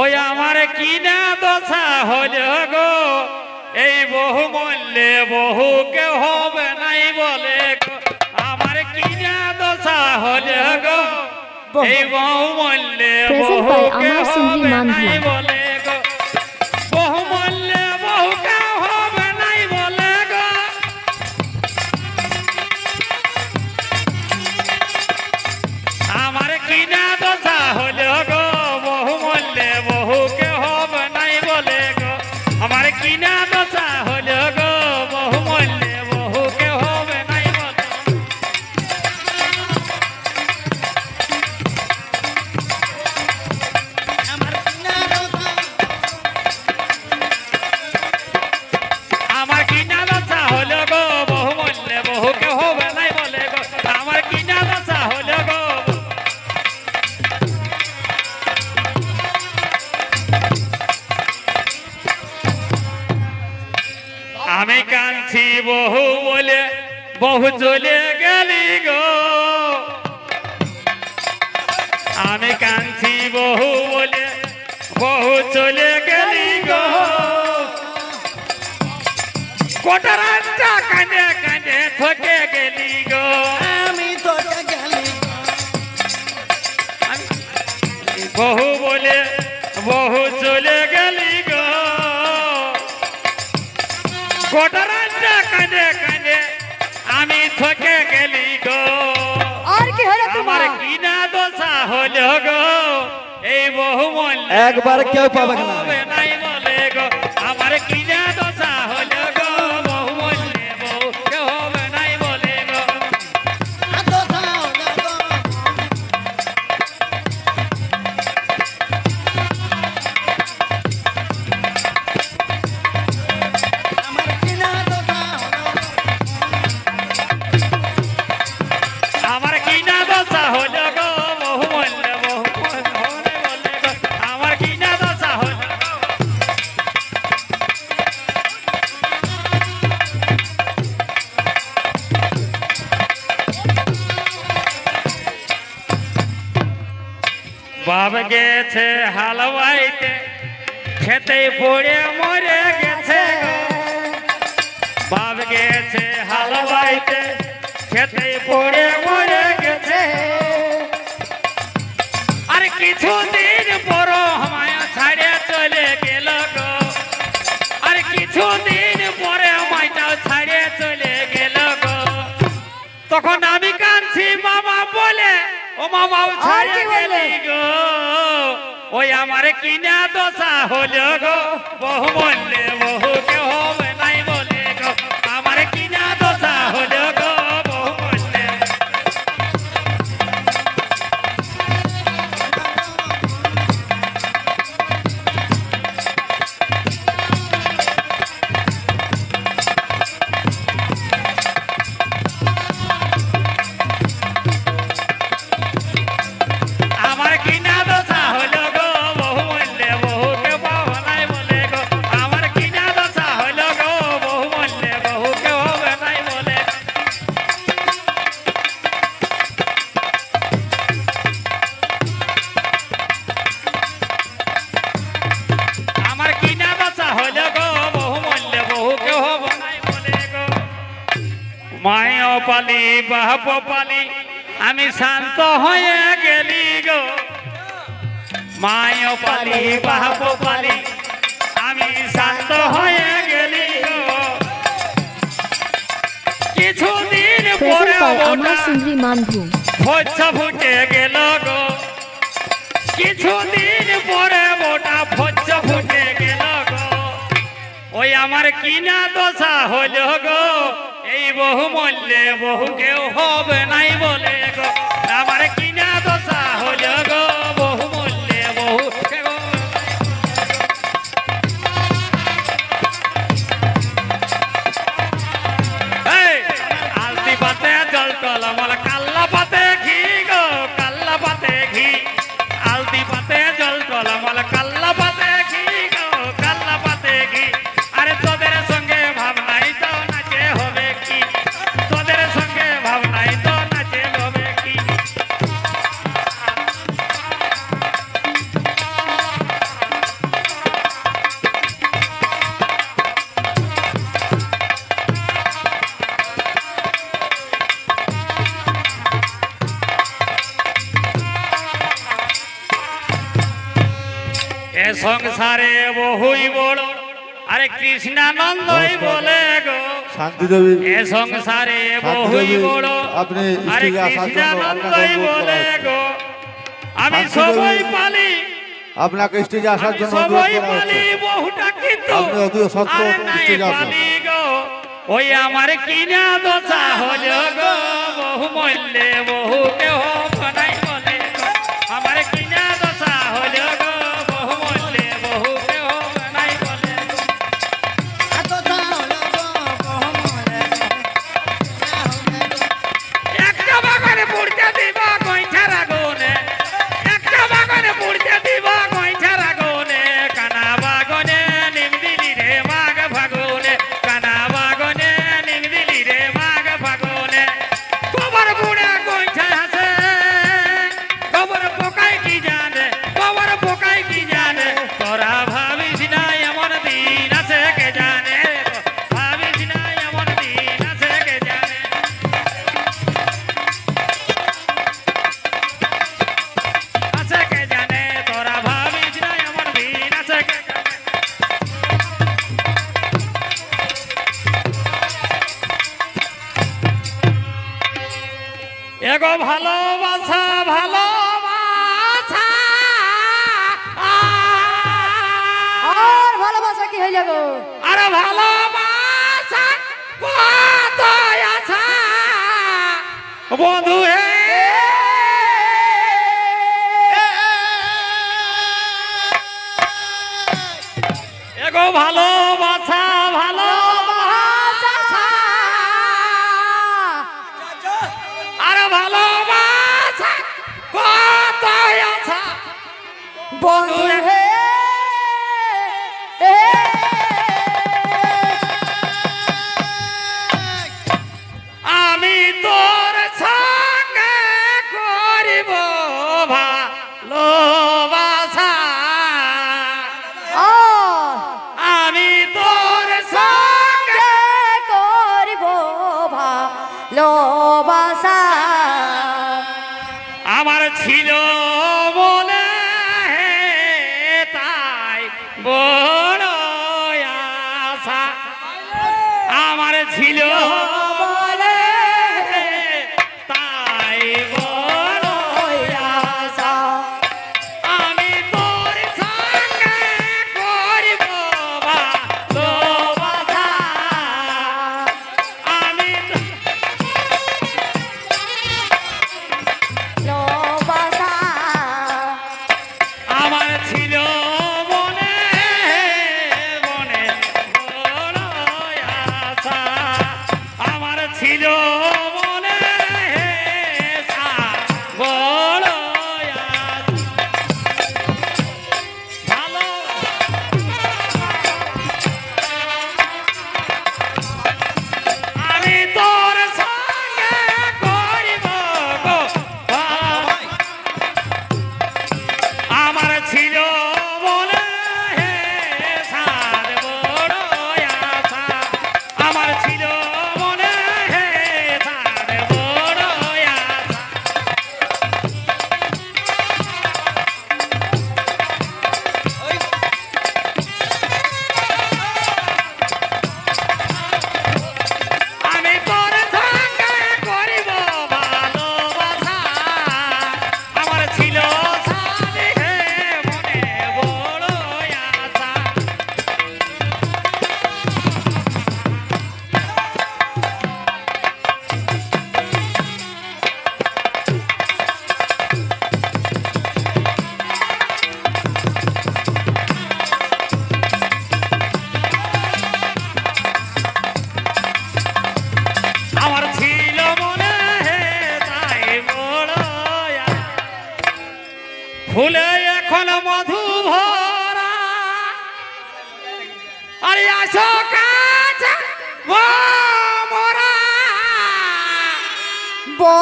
ওই আমার কিনা দশা হল গো। এই বহু মূল্যে বহু কে হবে নাই বলে আমার কিনা দশা হল গো। এই বহু মূল্যে বহু কে হবে নাই বলে 这恋 বহু একবার কেউ পাবে না। বাপ গেছে হালুয়াইতে খেতে পড়ে মরে গেছে। বাপ গেছে হালুয়াইতে খেতে পড়ে মরে গেছে। আর কিছু দিন পর আমায় ছাড়ে চলে গেল গো। আর কিছুদিন পরে আমায়টাও ছাড়ে চলে গেল গো। তখন আমি কাঁদছি মা ও মামা ছাড়িয়ে গেলি গো? ওই আমার কিনা দশা হলো গো। বহু বললে বহু কেহ পালি বাহব পালি আমি শান্ত হয়ে গেলি গো। মায় পালি বাহ পালি আমি শান্ত হয়ে গেলি গো। কিছুদিন পরে ফচ্ছা ফুটে গেল গো। কিছুদিন পরে মোটা ফচ্ছা ফুটে গেল গো। ওই আমার কিনা দশা হইল গো। বহু মূল্যে বহু কেউ হবে নাই বলে গো। সংসারে বহুই বড়। আরে কৃষ্ণানন্দই বলে গো। শান্তি দেবী। এ সংসারে বহুই বড়। আপনি আরে কৃষ্ণানন্দই বলে গো। আমি সবাই পালি। আপনাকে স্টেজে আসার জন্য সবাই পালি বহুটা কিন্তু। আপনি অতি সত্য স্টেজে আসুন ওই আমার কিনা দশা হল গো। বহু মূল্যে বহু কেহ বানাই ভালোবাসা ভালোবাসা। আর ভালোবাসা কি হয়ে যাব? আরে ভালোবাসা বন্ধু এগো ভালো। One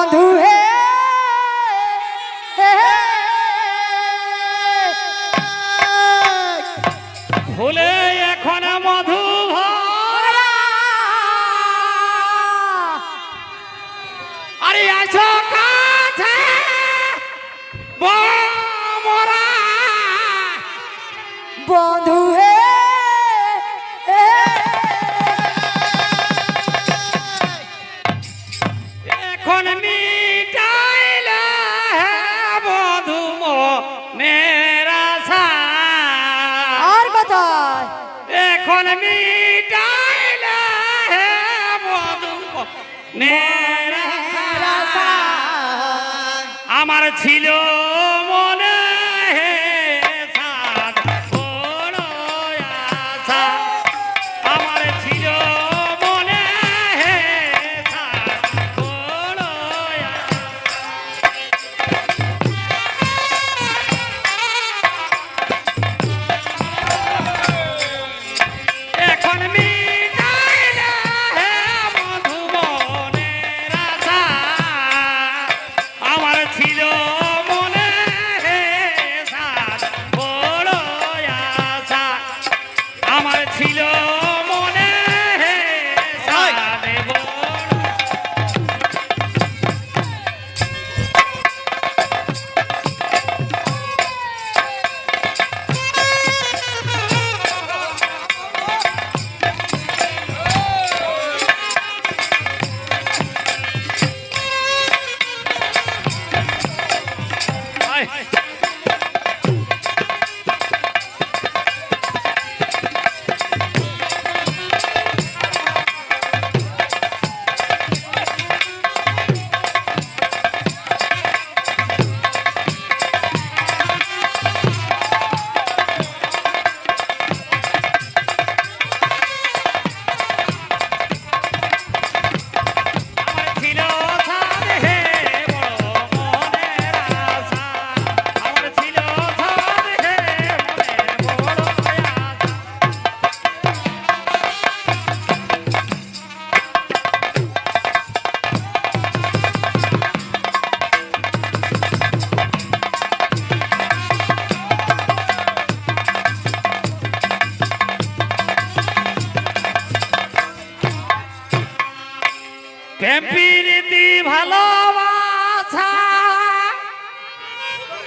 বন্ধু হে আমার ছিল হয়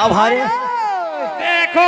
आभार। देखो